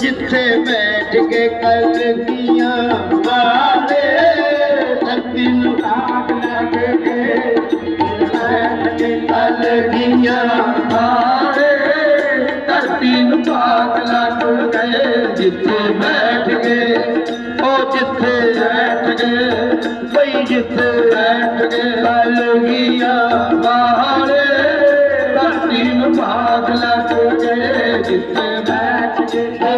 ਜਿੱਥੇ ਬੈਠ ਕੇ ਕਲਗੀਆਂ ਵਾਲੇ ਧਰਤੀ ਨੂੰ ਆਗ ਲੱਗ ਕੇ ਬੈਠ ਕੇ ਕਲਗੀਆਂ ਵਾਲੇ ਧਰਤੀ ਨੂੰ ਆਗ ਲੱਗ ਗਏ ਜਿੱਥੇ ਬੈਠ ਗਏ ਉਹ ਜਿੱਥੇ ਬੈਠ ਗਏ ਬਈ ਜਿੱਥੇ ਬੈਠ ਗਏ ਕਲਗੀਆਂ ਵਾਲੇ ਧਰਤੀ ਨੂੰ ਭਾਗ ਲੱਗ ਗਏ ਜਿੱਥੇ Yeah.